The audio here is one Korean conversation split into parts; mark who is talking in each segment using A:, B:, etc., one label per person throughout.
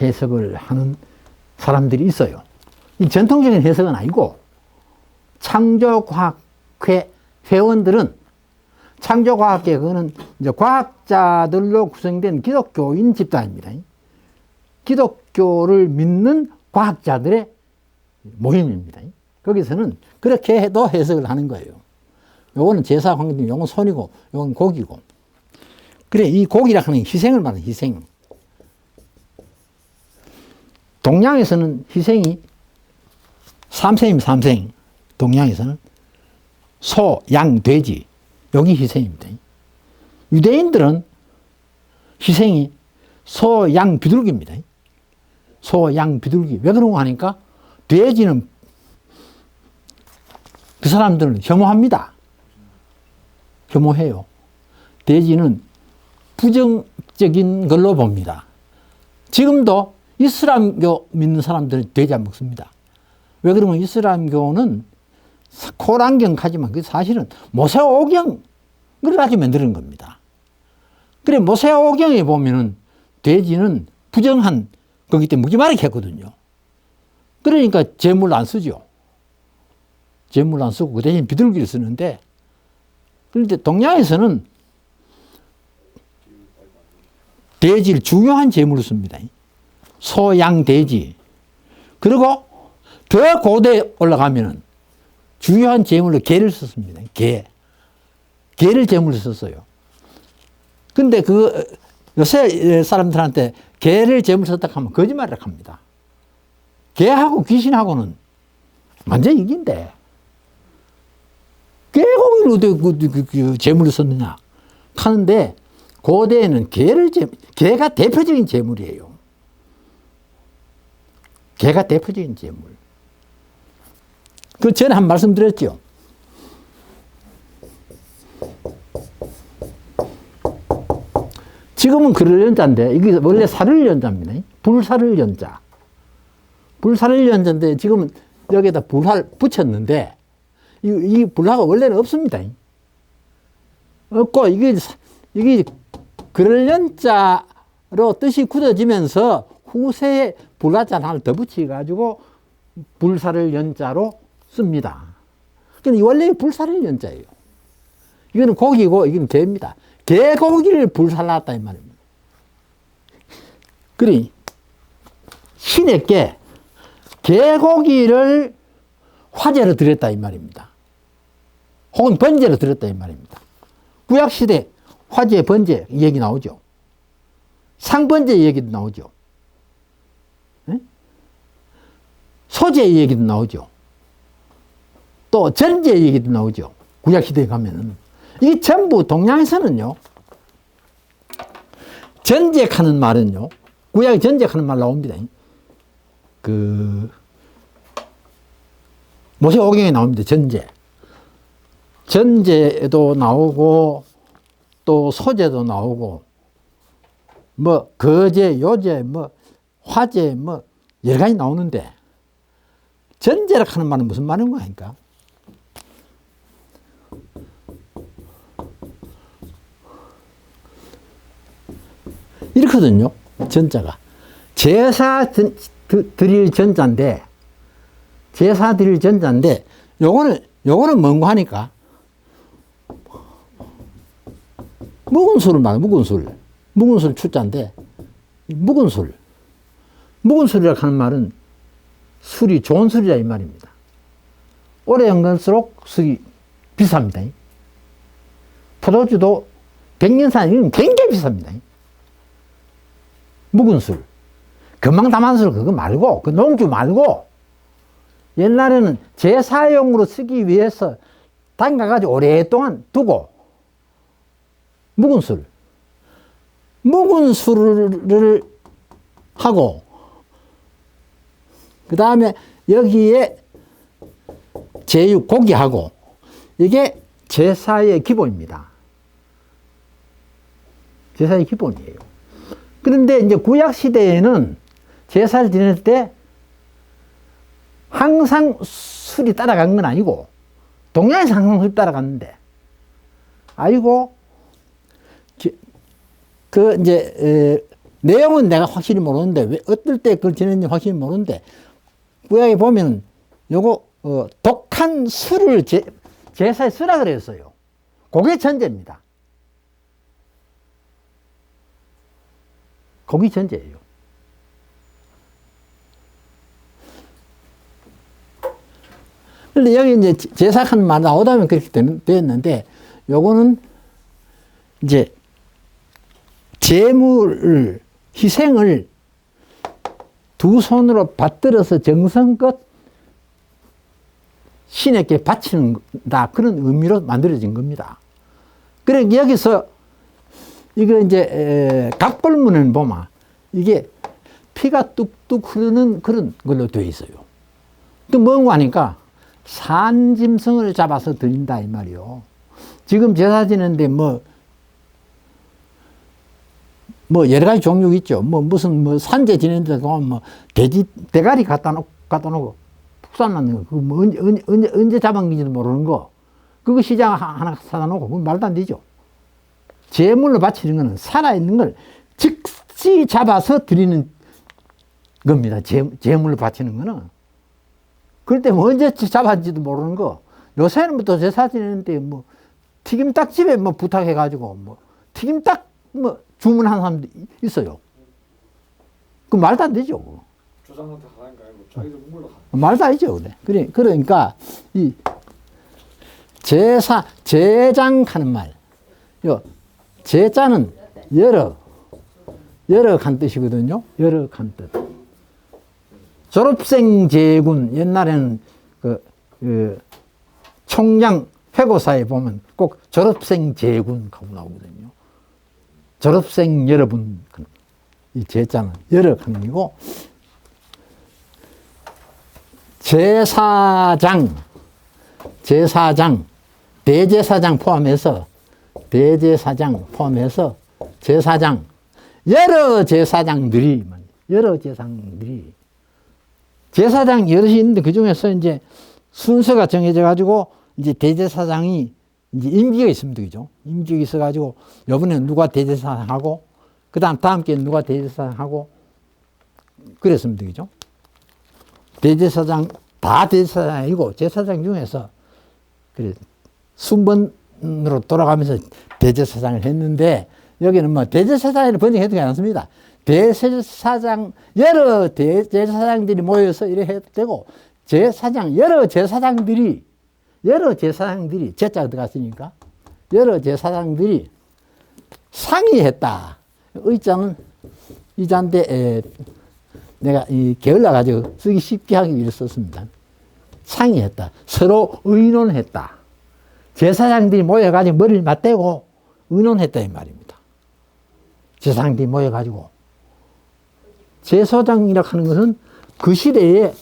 A: 해석을 하는 사람들이 있어요. 이 전통적인 해석은 아니고 창조과학회 회원들은 창조과학회 그거는 이제 과학자들로 구성된 기독교인 집단입니다. 기독교를 믿는 과학자들의 모임입니다. 거기서는 그렇게 해도 해석을 하는 거예요. 요거는 제사 황금, 요건 손이고, 요건 고기고. 그래, 이 고기라 하는 희생을 말하는 희생. 동양에서는 희생이 삼생입니다, 삼생. 동양에서는 소, 양, 돼지. 여기 희생입니다. 유대인들은 희생이 소, 양, 비둘기입니다. 소, 양, 비둘기. 왜 그런가 하니까 돼지는 그 사람들은 혐오합니다. 혐오해요. 돼지는 부정적인 걸로 봅니다. 지금도 이슬람교 믿는 사람들은 돼지 안 먹습니다. 왜 그러면 이슬람교는 코란경 하지만 그 사실은 모세오경을 가지고 만드는 겁니다. 그래 모세오경에 보면은 돼지는 부정한 거기 때문에 무지마르게 했거든요. 그러니까 재물 안 쓰죠. 재물 안 쓰고 그 대신 비둘기를 쓰는데 그런데 동양에서는 돼지를 중요한 재물로 씁니다. 소, 양, 돼지. 그리고 더 고대 올라가면은 중요한 재물로 개를 썼습니다. 개. 개를 재물로 썼어요. 근데 그 요새 사람들한테 개를 재물 썼다 하면 거짓말을 합니다. 개하고 귀신하고는 완전 이긴데. 개고기를 어떻게 그, 그, 그, 재물로 썼느냐. 하는데 고대에는 개를 재, 개가 대표적인 재물이에요. 개가 대표적인 재물. 그 전에 한 말씀 드렸죠. 지금은 그럴 연자인데 이게 원래 살을 연자입니다. 불살을 연자. 불살을 연자인데 지금은 여기에다 불살 붙였는데 이, 이 불화가 원래는 없습니다. 없고 이게 이게 그럴 연자로 뜻이 굳어지면서 후세에 불화자 하나를 더 붙여가지고 불사를 연자로 씁니다. 근데 원래 불사를 연자예요. 이거는 고기고 이건 개입니다. 개고기를 불살랐다 이 말입니다. 그리 신에게 개고기를 화제로 드렸다 이 말입니다. 혹은 번제로 드렸다 이 말입니다. 구약시대 화제, 번제 얘기 나오죠. 상번제 얘기도 나오죠. 네? 소제 얘기도 나오죠. 또 전제 얘기도 나오죠. 구약시대에 가면은. 이게 전부 동양에서는요. 전제하는 말은요. 구약에 전제하는 말 나옵니다. 그 모세 오경에 나옵니다. 전제. 전제도 나오고 또 소제도 나오고 뭐 거제, 요제, 뭐 화제 뭐 여러 가지 나오는데 전제라 하는 말은 무슨 말인 거니까? 이렇거든요. 전자가 제사 드릴 전자인데 제사 드릴 전자인데 요거는 요거는 뭔가 하니까 묵은 술을 말 묵은 술. 묵은 술 추자인데, 묵은 술. 묵은 술이라고 하는 말은 술이 좋은 술이라 이 말입니다. 오래 연갈수록 술이 비쌉니다. 포도주도 백년산 이건 굉장히 비쌉니다. 묵은 술. 금방 담은 술 그거 말고, 그 농주 말고, 옛날에는 제사용으로 쓰기 위해서 담가가지고 오랫동안 두고, 묵은 술. 묵은 술을 하고, 그 다음에 여기에 제육 고기하고, 이게 제사의 기본입니다. 제사의 기본이에요. 그런데 이제 구약 시대에는 제사를 지낼 때 항상 술이 따라간 건 아니고, 동양에서 항상 술이 따라갔는데, 아이고, 그 이제 내용은 내가 확실히 모르는데 왜 어떨 때 그걸 지냈는지 확실히 모르는데 구약에 보면 요거 어, 독한 술을 제, 제사에 쓰라 그랬어요. 그게 전제입니다. 그게 전제예요. 근데 여기 이제 제사하는 말 나오다면 그렇게 되었는데 요거는 이제 재물을 희생을 두 손으로 받들어서 정성껏 신에게 바치는다 그런 의미로 만들어진 겁니다. 그래 여기서 이거 이제 각벌문을 보면 이게 피가 뚝뚝 흐르는 그런 걸로 되어 있어요. 또 뭔가 하니까 산짐승을 잡아서 드린다 이 말이요. 지금 제사 지는데 뭐, 뭐 여러 가지 종류 있죠. 뭐 무슨 뭐 산재 지낸데 가면 뭐 돼지 대가리 갖다 놓고 갖다 놓고 푹산 났는 거. 그거 뭐 언제, 언제, 언제, 언제 잡았는지도 모르는 거. 그거 시장 하나 사다 놓고 그건 말도 안 되죠. 제물로 바치는 거는 살아 있는 걸 즉시 잡아서 드리는 겁니다. 제, 제물로 바치는 거는. 그럴 때뭐 언제 잡았는지도 모르는 거. 요새는 또 제사 지내는데 뭐 튀김닭집에 뭐 부탁해가지고 뭐 튀김닭 뭐 주문한 사람도 있어요. 그 말도 안 되죠.
B: 조상한테 거 아니고 자기들 가.
A: 말도 안 되죠. 그래. 그래. 그러니까 이 제사 제장하는 말. 요 제자는 여러 여러 간 뜻이거든요. 여러 간 뜻. 졸업생 제군 옛날에는 그, 그 총장 회고사에 보면 꼭 졸업생 제군 하고 나오거든요. 졸업생 여러분 이 제자는 여러 간이고 제사장 제사장 대제사장 포함해서 대제사장 포함해서 제사장 여러 제사장들이 여러 제사장들이 제사장 여럿이 있는데 그 중에서 이제 순서가 정해져 가지고 이제 대제사장이 이제 임기가 있습니다. 그죠? 임기가 있어 가지고 요번에 누가 대제사장 하고 그 다음 다음 게 누가 대제사장 하고 그랬습니다. 그죠? 대제사장 다 대제사장이고 제사장 중에서 그래 순번으로 돌아가면서 대제사장을 했는데 여기는 뭐 대제사장을 번역해도 괜찮습니다. 대제사장 여러 대제사장들이 모여서 이래 해도 되고 제사장 여러 제사장들이 여러 제사장들이 제자가 들어갔으니까 여러 제사장들이 상의했다. 의자는 이자인데 에, 내가 이 게을러 가지고 쓰기 쉽게 하기 위해 썼습니다. 상의했다. 서로 의논했다. 제사장들이 모여가지고 머리를 맞대고 의논했다 이 말입니다. 제사장들이 모여가지고 제사장이라 하는 것은 그 시대에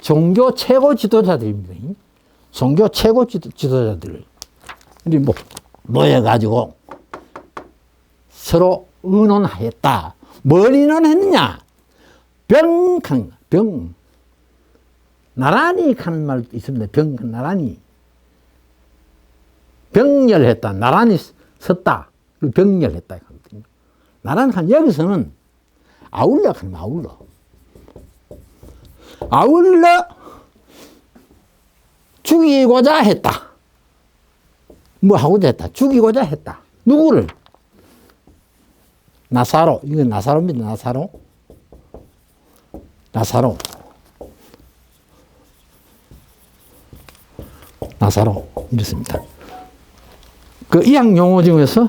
A: 종교 최고 지도자들입니다. 종교 최고 지도, 지도자들. 우리 뭐 모여가지고 서로 의논하였다. 뭘 의논했느냐? 병강, 병. 나란히 가는 말도 있습니다. 병, 나란히. 병렬했다. 나란히 섰다. 병렬했다. 나란히 한, 여기서는 아울러 하는 아울러. 아울러 죽이고자 했다. 뭐 하고자 했다. 죽이고자 했다. 누구를? 나사로. 이건 나사로입니다. 나사로. 나사로. 나사로. 이렇습니다. 그 이학 용어 중에서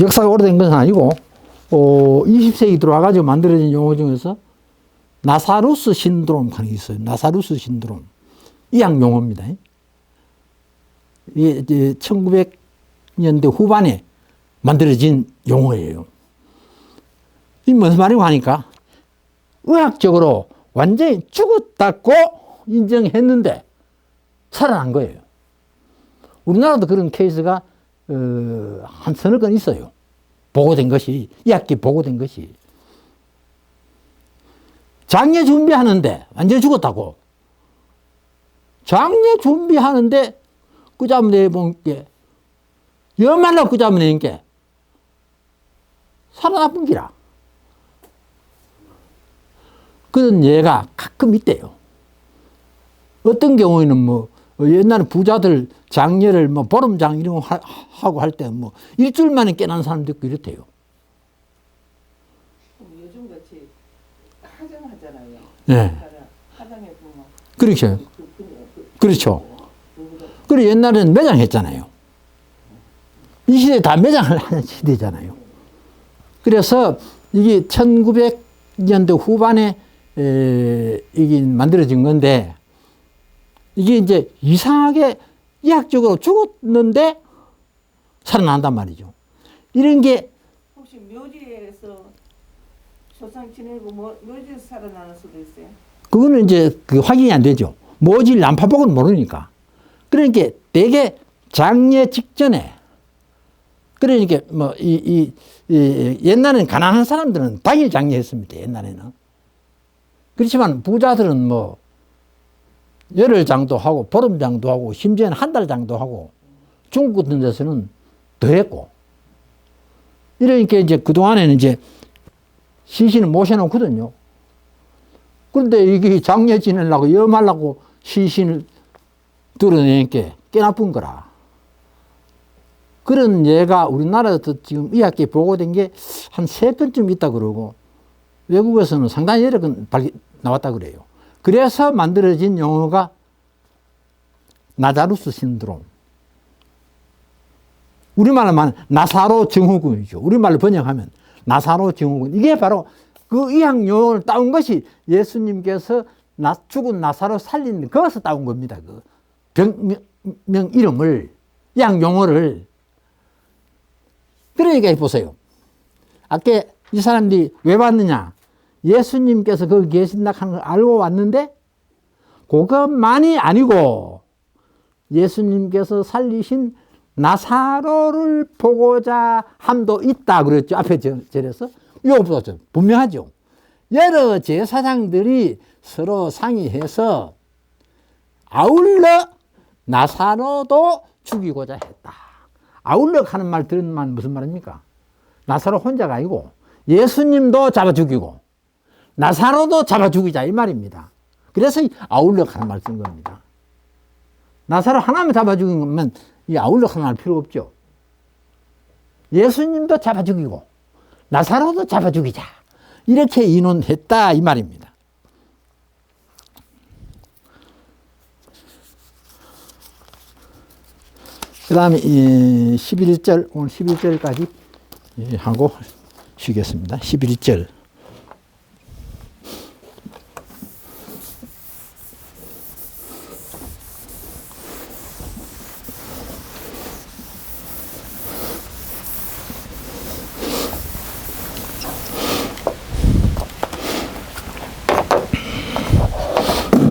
A: 역사가 오래된 것은 아니고, 어, 20세기 들어와가지고 만들어진 용어 중에서 나사루스 신드롬 하는 게 있어요. 나사루스 신드롬. 이학 용어입니다. 이게 1900년대 후반에 만들어진 용어예요. 이 무슨 말이고 하니까 의학적으로 완전히 죽었다고 인정했는데 살아난 거예요. 우리나라도 그런 케이스가 어, 한 서너 건 있어요. 보고된 것이 이 학기 보고된 것이 장례 준비하는데 완전히 죽었다고. 장례 준비하는데 꾸잡내 본게 연말로 꾸잡내는 게 살아나쁜 기라. 그런 예가 가끔 있대요. 어떤 경우에는 뭐 옛날에 부자들 장례를 뭐 보름장 이런 거 하- 하고 할 때 뭐 일주일 만에 깨난 사람도 있고 이렇대요.
C: 요즘 같이 하정하잖아요.
A: 네.
C: 보면
A: 그렇죠.
C: 그,
A: 그렇죠. 그리고 옛날에는 매장했잖아요. 이 시대에 다 매장을 하는 시대잖아요. 그래서 이게 1900년대 후반에 에, 이게 만들어진 건데 이게 이제 이상하게 의학적으로 죽었는데 살아난단 말이죠. 이런 게
C: 혹시 묘지에서 조상 지내고 뭐 묘지에서 살아나는 수도 있어요.
A: 그거는 이제 그 확인이 안 되죠. 모질 난파복은 모르니까. 그러니까 대개 장례 직전에 그러니까 뭐이이 이, 옛날에는 가난한 사람들은 당일 장례했습니다. 옛날에는. 그렇지만 부자들은 뭐 열흘 장도 하고 보름 장도 하고 심지어는 한 달 장도 하고 중국 같은 데서는 더 했고 이러니까 이제 그동안에는 이제 시신을 모셔놓거든요. 그런데 이게 장례 지내려고 염하려고 시신을 드러내니까 꽤 나쁜 거라. 그런 예가 우리나라에서 지금 의학계에 보고된 게 한 세 건쯤 있다 그러고 외국에서는 상당히 여러 건 나왔다 그래요. 그래서 만들어진 용어가 나자루스 신드롬. 우리말로 말하면 나사로 증후군이죠. 우리말로 번역하면 나사로 증후군. 이게 바로 그 의학 용어를 따온 것이 예수님께서 나, 죽은 나사로 살린 거기서 따온 겁니다. 그 병 명 이름을 의학 용어를 그러니까 보세요. 아까 이 사람들이 왜 왔느냐? 예수님께서 거기 계신다 하는 걸 알고 왔는데 그것만이 아니고 예수님께서 살리신 나사로를 보고자 함도 있다 그랬죠. 앞에 절- 절에서. 이거 보죠. 분명하죠. 여러 제사장들이 서로 상의해서 아울러 나사로도 죽이고자 했다. 아울러 하는 말말 무슨 말입니까? 나사로 혼자가 아니고 예수님도 잡아 죽이고 나사로도 잡아 죽이자 이 말입니다. 그래서 이 아울러 하는 말 쓴 겁니다. 나사로 하나만 잡아 죽인 거면 이 아울러 하나 할 필요 없죠. 예수님도 잡아 죽이고 나사로도 잡아 죽이자. 이렇게 인원했다 이 말입니다. 그 다음에 11절, 오늘 11절까지 하고 쉬겠습니다. 11절.